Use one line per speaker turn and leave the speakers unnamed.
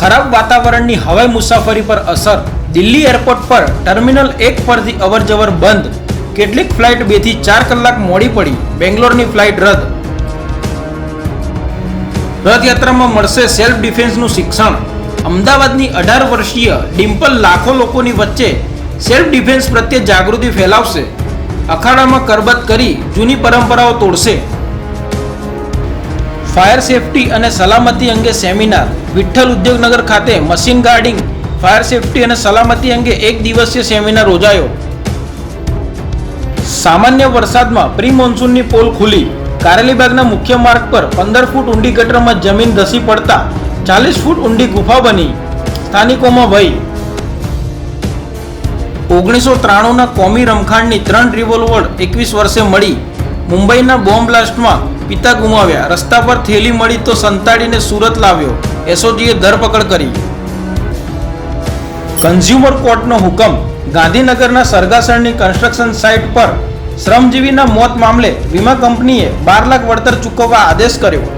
ખરાબ વાતાવરણની હવાઈ મુસાફરી પર અસર, દિલ્હી એરપોર્ટ પર ટર્મિનલ એક પરથી અવરજવર બંધ. કેટલીક ફ્લાઇટ બેથી ચાર કલાક મોડી પડી. બેંગ્લોરની ફ્લાઇટ રદ. રથયાત્રામાં મળશે સેલ્ફ ડિફેન્સનું શિક્ષણ. અમદાવાદની અઢાર વર્ષીય ડિમ્પલ લાખો લોકોની વચ્ચે સેલ્ફ ડિફેન્સ પ્રત્યે જાગૃતિ ફેલાવશે. અખાડામાં કરબત કરી જૂની પરંપરાઓ તોડશે. ફાયર સેફટી અને સલામતી અંગે સેમિનાર વિઠ્ઠલ ઉદ્યોગનગર ખાતે મશીન ગાર્ડિંગ, ફાયર સેફટી અને સલામતી અંગે એક દિવસીય સેમિનાર યોજાયો. સામાન્ય વરસાદમાં પ્રી મોન્સૂનની પોલ ખુલી. કારેલીબાગના મુખ્ય માર્ગ પર પંદર ફૂટ ઊંડી ગટરમાં જમીન ધસી પડતા ચાલીસ ફૂટ ઊંડી ગુફા બની. સ્થાનિકોમાં ભય ઓગણીસો ત્રાણુંના કોમી રમખાણની ત્રણ રિવોલ્વર એકવીસ વર્ષે મળી. મુંબઈના બોમ્બ બ્લાસ્ટમાં પિતા ગુમાવ્યા. રસ્તા પર થેલી મળી તો સંતાડીને સુરત લાવ્યો. એસઓજીએ ધરપકડ કરી. કન્ઝ્યુમર કોર્ટનો હુકમ. ગાંધીનગરના સરગાસણની કન્સ્ટ્રક્શન સાઇટ પર શ્રમજીવીના મોત મામલે વીમા કંપનીએ બાર લાખ વળતર ચૂકવવા આદેશ કર્યો.